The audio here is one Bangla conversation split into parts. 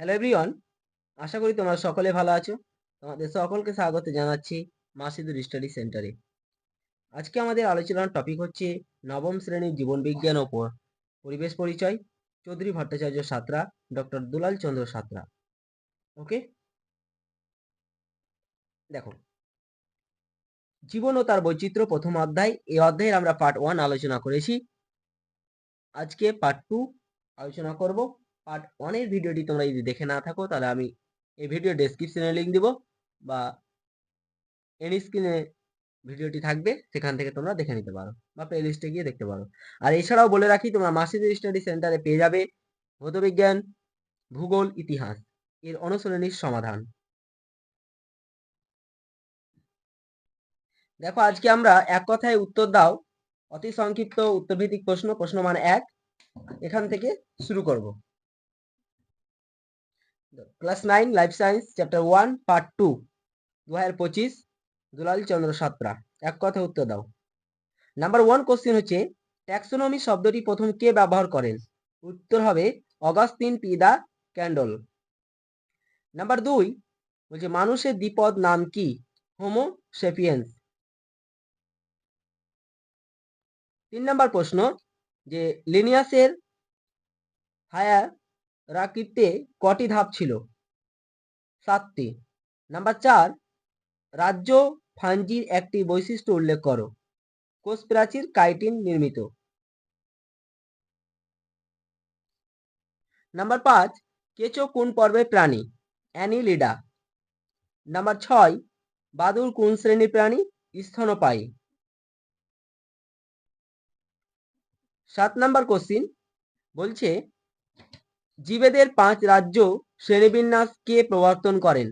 হ্যালো এভরিওয়ান আশা করি তোমরা সকলে ভালো আছো। তোমাদের সকলকে স্বাগত জানাচ্ছি মাসিদুর স্টাডি সেন্টারে। আজকে আমাদের আলোচনার টপিক হচ্ছে নবম শ্রেণির জীবনবিজ্ঞান ওপর। পরিবেশ পরিচয়, চৌধুরী ভট্টাচার্য সাঁতরা ডক্টর দুলাল চন্দ্র সাঁতরা। ওকে দেখো, জীবন ও তার বৈচিত্র্য প্রথম অধ্যায়, এই অধ্যায়ের আমরা পার্ট ওয়ান আলোচনা করেছি। আজকে পার্ট টু আলোচনা করব। পার্ট ওয়ানের ভিডিওটি তোমরা যদি দেখে না থাকো, তাহলে আমি এই ভিডিও ডেসক্রিপশনে লিঙ্ক দিব বা এন স্ক্রিনে ভিডিওটি থাকবে, সেখান থেকে তোমরা দেখে নিতে পারো বা প্লে লিস্টে গিয়ে দেখতে পারো। আর এছাড়াও বলে রাখি, তোমরা মাসিদ স্টাডি সেন্টারে পেয়ে যাবে ভৌতবিজ্ঞান, ভূগোল, ইতিহাস। এর অনুশীলনীর সমাধান। দেখো, আজকে আমরা এক কথায় উত্তর দাও, অতি সংক্ষিপ্ত উত্তরভিত্তিক প্রশ্ন প্রশ্ন মান এক, এখান থেকে শুরু করব। Class nine life science chapter one part two দু হাজার পঁচিশ, দুলাল চন্দ্র সাতরা। এক কথা উত্তর দাও। নাম্বার ওয়ান কোশ্চেন হচ্ছে ট্যাক্সোনমি শব্দটি প্রথম কে ব্যবহার করেন? উত্তর হবে Augustin P de Candolle. Number দুই, বলছে, মানুষের দ্বিপদ নাম কি? হোমো সেপিয়েন্স তিন নাম্বার প্রশ্ন, যে লিনিয়াসের হায়ার রাকিতে কটি ধাপ ছিল? সাতটি। নাম্বার চার, রাজ্য ফাঞ্জির একটি বৈশিষ্ট্য উল্লেখ করো। কোষ প্রাচীর কাইটিন নির্মিত। নাম্বার পাঁচ, কেঁচো কোন পর্বের প্রাণী? অ্যানিলিডা। নাম্বার ছয়, বাদুর কোন শ্রেণির প্রাণী? স্তনপায়ী সাত নাম্বার কোশ্চিন বলছে জীবেদের পাঁচ রাজ্য শ্রেণীবিন্যাস কে প্রবর্তন করেন।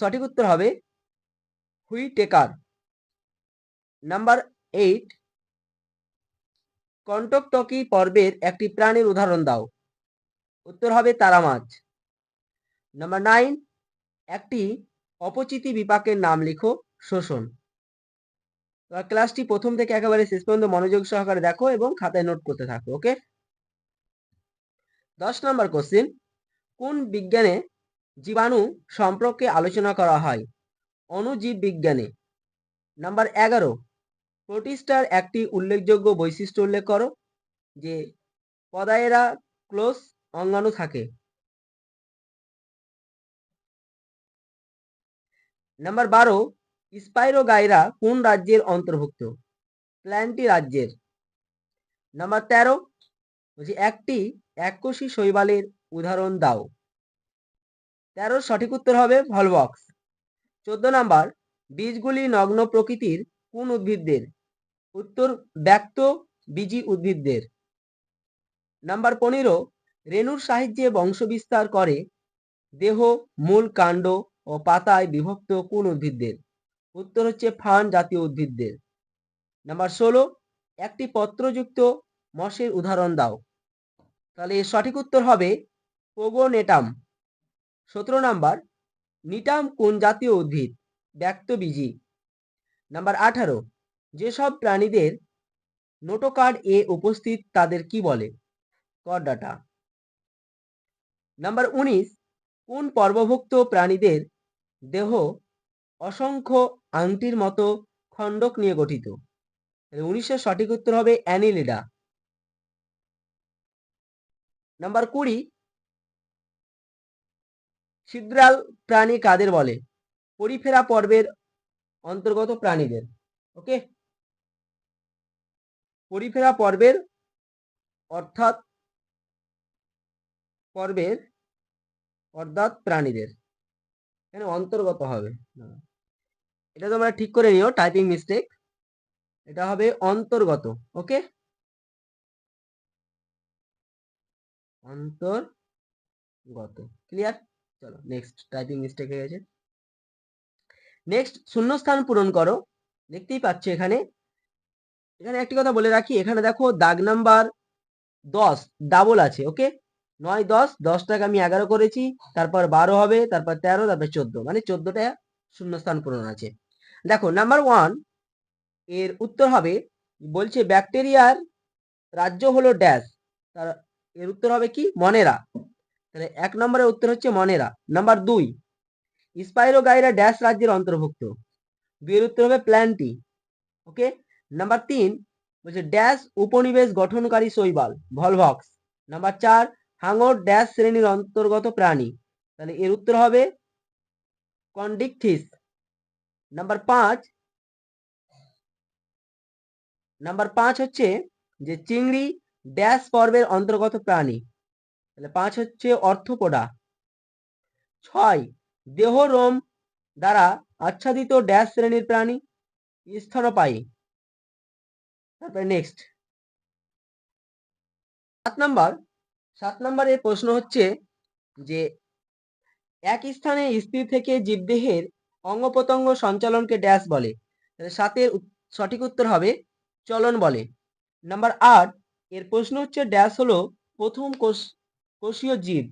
সঠিক উত্তর হবে হুই টেকার নাম্বার এইট কণ্টকটকি পর্বের একটি প্রাণীর উদাহরণ দাও। উত্তর হবে তারা মাছ নাম্বার নাইন একটি অপচিতি বিপাকের নাম লিখো, শোষণ। ক্লাসটি প্রথম থেকে একেবারে শেষ পর্যন্ত মনোযোগ সহকারে দেখো এবং খাতায় নোট করতে থাকো ওকে দশ নম্বর কোশ্চিন কোন বিজ্ঞানে জীবাণু সম্পর্কে আলোচনা করা হয়? অণুজীব বিজ্ঞানে। নাম্বার এগারো, প্রোটিস্টার একটি উল্লেখযোগ্য বৈশিষ্ট্য উল্লেখ করো, যে পদায়েরা ক্লোজ অঙ্গাণু থাকে। নাম্বার বারো, স্পাইরোগাইরা কোন রাজ্যের অন্তর্ভুক্ত? প্ল্যান্টি রাজ্যের। নাম্বার তেরো, বলছি একটি এককোষী শৈবালের উদাহরণ দাও। তেরোর সঠিক উত্তর হবে ভলবক্স চোদ্দ নাম্বার, বীজগুলি নগ্ন প্রকৃতির কোন উদ্ভিদদের? উত্তর, ব্যক্ত বীজি উদ্ভিদদের। নাম্বার পনেরো, রেণুর সাহায্যে বংশবিস্তার করে দেহ, মূল কাণ্ড ও পাতায় বিভক্ত কোন উদ্ভিদদের? উত্তর হচ্ছে ফান জাতীয় উদ্ভিদদের। নাম্বার ষোলো, একটি পত্রযুক্ত মশের উদাহরণ দাও। তাহলে এর সঠিক উত্তর হবে পোগোনেটাম। সতেরো নাম্বার, নিটাম কোন জাতীয় উদ্ভিদ? ব্যক্তবীজি। নাম্বার আঠারো, যেসব প্রাণীদের নোটোকার্ড এ উপস্থিত তাদের কি বলে? করডাটা। নাম্বার উনিশ, কোন পর্বভুক্ত প্রাণীদের দেহ অসংখ্য আংটির মতো খণ্ডক নিয়ে গঠিত? উনিশের সঠিক উত্তর হবে অ্যানিলিডা। নাম্বার কুড়ি, ছিদ্রাল প্রাণী কাদের বলে? পরিফেরা পর্বের অন্তর্গত প্রাণীদের, ওকে? পরিফেরা পর্বের, অর্থাৎ পর্বের অর্থাৎ প্রাণীদের এখানে অন্তর্গত হবে? এটা তোমরা ঠিক করে নিও টাইপিং মিস্টেক এটা হবে অন্তর্গত, ওকে? অন্তর্গত। ক্লিয়ার চলো নেক্সট টাইপিং মিস্টেক হয়ে গেছে। নেক্সট শূন্যস্থান পূরণ করো। দেখতেই পাচ্ছ এখানে। এখানে একটি কথা বলে রাখি, এখানে দেখো দাগ নাম্বার দশ ডাবল আছে ওকে নয়, দশ, দশটাকে আমি এগারো করেছি, তারপর বারো হবে, তারপর তেরো, তারপর চোদ্দ। মানে চোদ্দটা শূন্যস্থান পূরণ আছে। দেখো নাম্বার ওয়ানের উত্তর হবে, বলছে ব্যাকটেরিয়ার রাজ্য হলো ড্যাশ তার এর উত্তর হবে কি? মনেরা। তাহলে এক নম্বরের উত্তর হচ্ছে মনেরা। নাম্বার দুই স্পাইরো গাইরা ড্যাশ রাজ্যের অন্তর্ভুক্ত। দুইয়ের উত্তর হবে প্ল্যান্টি ওকে নাম্বার তিন, বলছে ড্যাশ উপনিবেশ গঠনকারী শৈবাল ভলভক্স নাম্বার চার, হাঙর ড্যাশ শ্রেণির অন্তর্গত প্রাণী। তাহলে এর উত্তর হবে কন্ডিকথিস নাম্বার পাঁচ নাম্বার পাঁচ হচ্ছে যে চিংড়ি ড্যাশ পর্বের অন্তর্গত প্রাণী। তাহলে পাঁচ হচ্ছে অর্থপোডা। ছয়, দেহ রোম দ্বারা আচ্ছাদিত ড্যাশ শ্রেণির প্রাণী স্তনপায়ী তারপরে নেক্সট সাত নাম্বার। সাত নম্বরের প্রশ্ন হচ্ছে যে, এক স্থানে স্থির থেকে জীবদেহের অঙ্গ প্রত্যঙ্গ সঞ্চালনকে ড্যাশ বলে। তাহলে সাতের সঠিক উত্তর হবে চলন বলে। নাম্বার আট এর প্রশ্ন হচ্ছে ড্যাশ হলো প্রথম কোষ, কোষীয় জীব।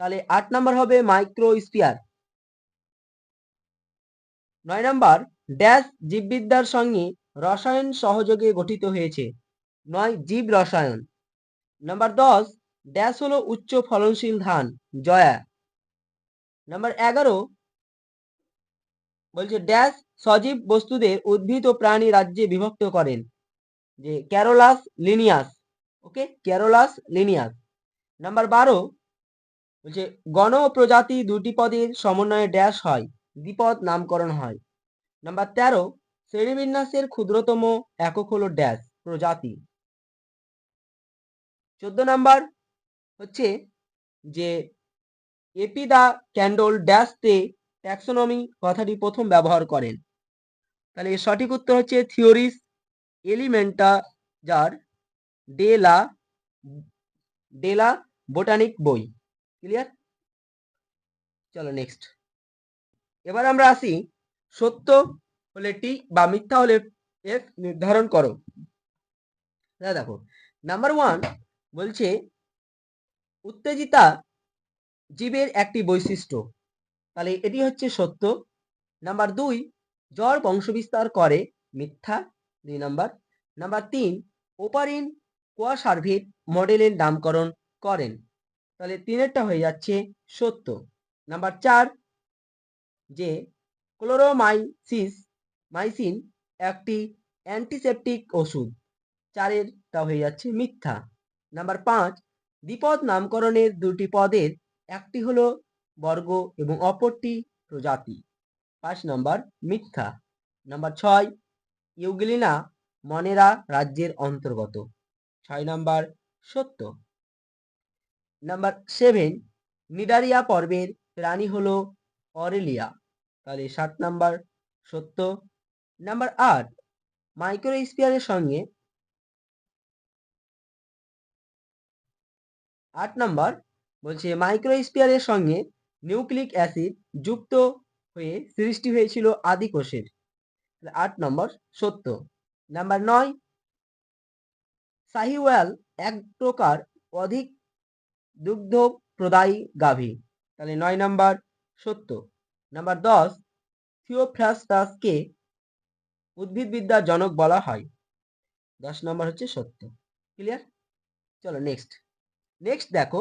তাহলে আট নাম্বার হবে মাইক্রোস্পিয়ার নয় নাম্বার ড্যাশ জীববিদ্যার সঙ্গে রসায়ন সহযোগে গঠিত হয়েছে। নয়, জীব রসায়ন। নাম্বার দশ ড্যাশ হলো উচ্চ ফলনশীল ধান, জয়া। নাম্বার এগারো, বলছে ড্যাশ সজীব বস্তুদের উদ্ভিদ ও প্রাণী রাজ্যে বিভক্ত করেন। যে Carolus Linnaeus okay Carolus Linnaeus number বারো, বলছে গণ প্রজাতি দুটি পদের সমন্বয়ে ড্যাশ হয়, দ্বিপদ নামকরণ হয়। নাম্বার তেরো, শ্রেণীবিন্যাসের ক্ষুদ্রতম একক হলো ড্যাশ প্রজাতি। চোদ্দ নাম্বার হচ্ছে যে A P de Candolle dash তে ট্যাক্সোনমি কথাটি প্রথম ব্যবহার করেন। তাহলে সঠিক উত্তর হচ্ছে থিওরিস এলিমেন্টা যার de la de la Botanique বই। ক্লিয়ার? চলো নেক্সট। এবার আমরা আসি, সত্য হলে টি বা মিথ্যা হলে এফ নির্ধারণ করো। দেখো, নাম্বার ওয়ান বলছে, উত্তেজিতা জীবের একটি বৈশিষ্ট্য। তাহলে এটি হচ্ছে সত্য। নাম্বার দুই জ্বর বংশবিস্তার করে মিথ্যা। দুই নম্বর। নাম্বার তিন, ওপারিন কোয়া সার্ভিট মডেলের নামকরণ করেন। তাহলে তিনেরটা হয়ে যাচ্ছে সত্য নাম্বার চার, যে ক্লোরোমাইসিস, মাইসিন একটি অ্যান্টিসেপটিক ওষুধ। চারেরটা হয়ে যাচ্ছে মিথ্যা। নাম্বার পাঁচ, দ্বিপদ নামকরণের দুটি পদের একটি হলো বর্গ এবং অপরটি প্রজাতি। পাঁচ নম্বর মিথ্যা। নাম্বার ছয় ইউগলিনা মনেরা রাজ্যের অন্তর্গত। ছয় নাম্বার, সত্য। নাম্বার সেভেন নিডারিয়া পর্বের প্রাণী হলো অরেলিয়া। তাহলে সাত নাম্বার, সত্য। নাম্বার আট মাইক্রোস্পিয়ারের সঙ্গে আট নাম্বার, বলছে মাইক্রোস্পিয়ারের সঙ্গে নিউক্লিক অ্যাসিড যুক্ত হয়ে সৃষ্টি হয়েছিল আদি কোষের আট নম্বর সত্য নাম্বার নয়, সাহিওয়াল এক প্রকার অধিক দুগ্ধ প্রদায়ী গাভী। তাহলে নয় নাম্বার সত্য নাম্বার দশ, থিওফ্রাস্টাসকে উদ্ভিদবিদ্যার জনক বলা হয়। দশ নম্বর হচ্ছে সত্য ক্লিয়ার চলো নেক্সট নেক্সট দেখো,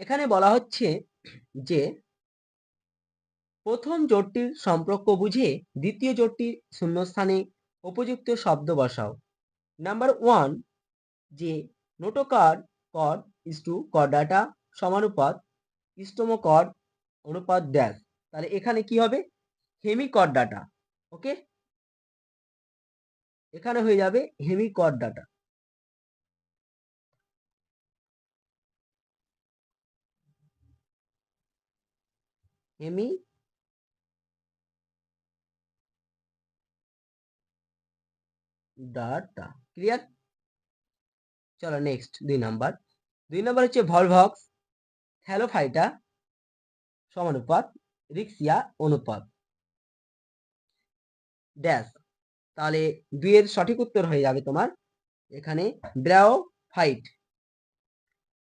এখানে বলা হচ্ছে যে প্রথম জোটটির সম্পর্ক বুঝে দ্বিতীয় জোটটির শূন্যস্থানে উপযুক্ত শব্দ বসাও। নাম্বার ওয়ান যে নোটোকার কর ইস টু কর্ডাটা সমানুপাত ইস্টোমোকর অনুপাত ড্যাশ তাহলে এখানে কি হবে? হেমি কর হেমিকর্ডাটা ওকে এখানে হয়ে যাবে হেমি কর হেমিকর্ডাটা। হেমি ডাটা ক্লিয়ার চলো নেক্সট দুই নাম্বার দুই নাম্বার হচ্ছে ভলভক্স থ্যালোফাইটা সমানুপাত রিক্সিয়া অনুপাত। ড্যাশ তাহলে দুইয়ের সঠিক উত্তর হয়ে যাবে তোমার। এখানে ব্রাও ফাইট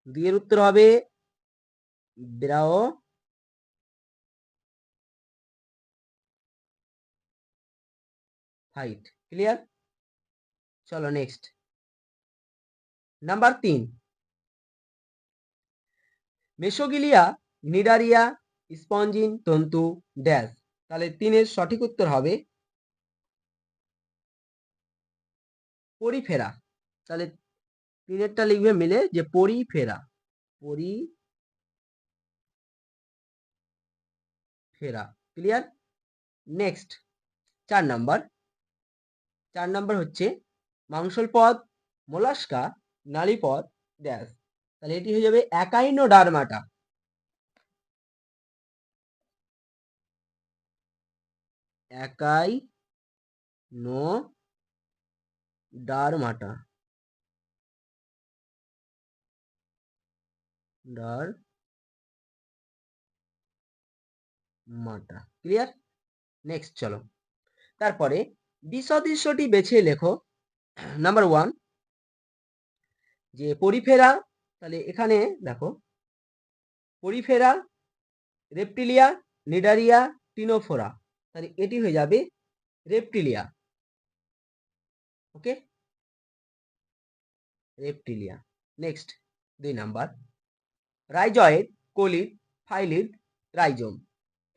দুইয়ের উত্তর হবে ব্রাও ফাইট। ক্লিয়ার চলো নেক্সট নাম্বার তিন. মেসোগিলিয়া নিডারিয়া স্পঞ্জিন তন্তু ড্যাশ তাহলে তিনের সঠিক উত্তর হবে পরিফেরা তাহলে তিনেরটা লিখবে মিলে যে Porifera Porifera clear next চার নাম্বার চার নাম্বার হচ্ছে মাংসল পদ মোলাস্কা, নালীপদ ড্যাশ তাহলে এটি হয়ে যাবে Echinodermata Echinodermata. Der মাটা ক্লিয়ার? নেক্সট, চলো। তারপরে, বিসদৃশ্যটি বেছে লেখো। নাম্বার ওয়ান যে পরিফেরা, তাহলে এখানে দেখো, পরিফেরা, রেপটিলিয়া, নিডারিয়া, টিনোফোরা, তাহলে এটি হয়ে যাবে রেপটিলিয়া। Okay Reptilia. নেক্সট দুই number, rhizoid, caulid, phyllid, rhizome.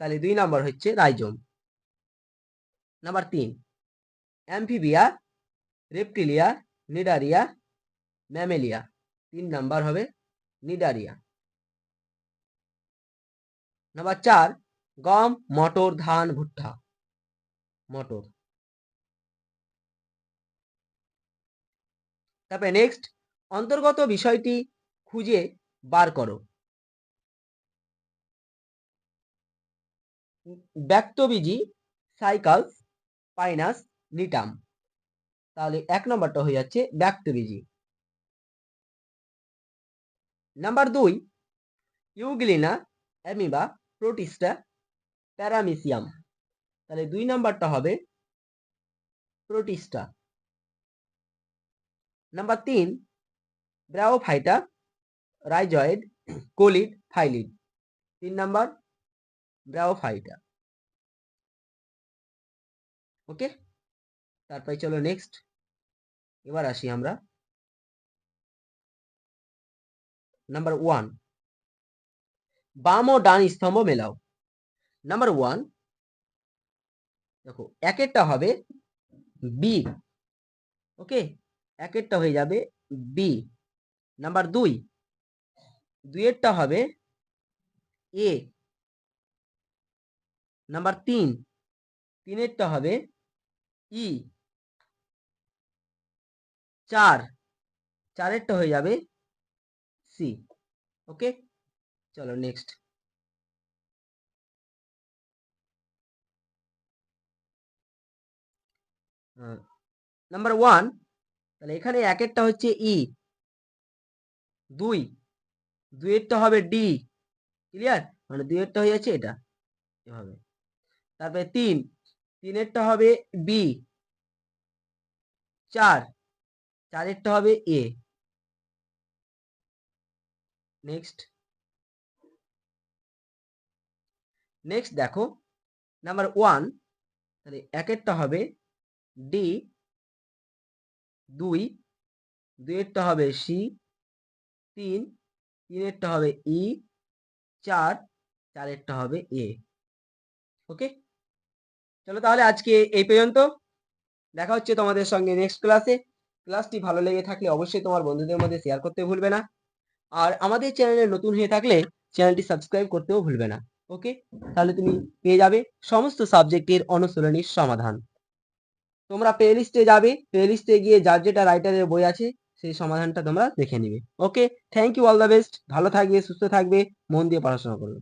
তাহলে দুই নাম্বার হচ্ছে রাইজোম। নাম্বার তিন, অ্যাম্ফিবিয়া রেপটিলিয়া নিডারিয়া ম্যামেলিয়া তিন নাম্বার হবে নিডারিয়া নাম্বার চার, গম, মটর, ধান, ভুট্টা। মটর। তারপরে নেক্সট অন্তর্গত বিষয়টি খুঁজে বার করো। ব্যক্তবীজি সাইকালস পাইনাস নিটাম তাহলে এক নম্বরটা হয়ে যাচ্ছে ব্যক্তবীজি নাম্বার দুই ইউগ্লিনা অ্যামিবা প্রোটিস্টা প্যারামিসিয়াম তাহলে দুই নাম্বারটা হবে প্রোটিস্টা নাম্বার তিন ব্রাওফাইটা রাইজয়েড কোলিড ফাইলিড তিন নাম্বার ব্রাওফাইটা ওকে তারপরে চলো নেক্সট এবার আসি আমরা। নাম্বার ওয়ান বাম ও ডান স্তম্ভ মেলাও। নাম্বার ওয়ান দেখো, একেরটা হবে বি ওকে একেরটা হয়ে যাবে বি নাম্বার দুই। দুইয়েরটা হবে এ নাম্বার তিন। তিনেরটা হবে ই চার, চারেরটা হয়ে যাবে সি ওকে চলো নেক্সট নাম্বার ওয়ান তাহলে এখানে একেরটা হচ্ছে ই দুই, দুইয়েরটা হবে ডি ক্লিয়ার মানে দুইয়েরটা হয়ে যাচ্ছে এটা, এভাবে। তারপরে তিন, তিনেরটা হবে বি চার চারেরটা হবে এ নেক্সট নেক্সট দেখো নাম্বার ওয়ান তাহলে একেরটা হবে ডি দুই, দুইয়েরটা হবে সি তিন, তিনেরটা হবে ই চার, চারেরটা হবে এ ওকে চলো তাহলে আজকে এই পর্যন্ত। দেখা হচ্ছে তোমাদের সঙ্গে নেক্সট ক্লাসে ক্লাসটি ভালো লেগে থাকলে অবশ্যই তোমার বন্ধুদের মধ্যে শেয়ার করতে ভুলবে না। আর আমাদের চ্যানেলে নতুন হয়ে থাকলে চ্যানেলটি সাবস্ক্রাইব করতেও ভুলবে না। ওকে তাহলে তুমি পেয়ে যাবে সমস্ত সাবজেক্টের অনুশীলনীর সমাধান। তোমরা প্লে লিস্টে যাবে প্লে লিস্টে গিয়ে যার যেটা রাইটারের বই আছে, সেই সমাধানটা তোমরা দেখে নিবে। Okay thank you all the best ভালো থাকবে, সুস্থ থাকবে, মন দিয়ে পড়াশোনা করবে।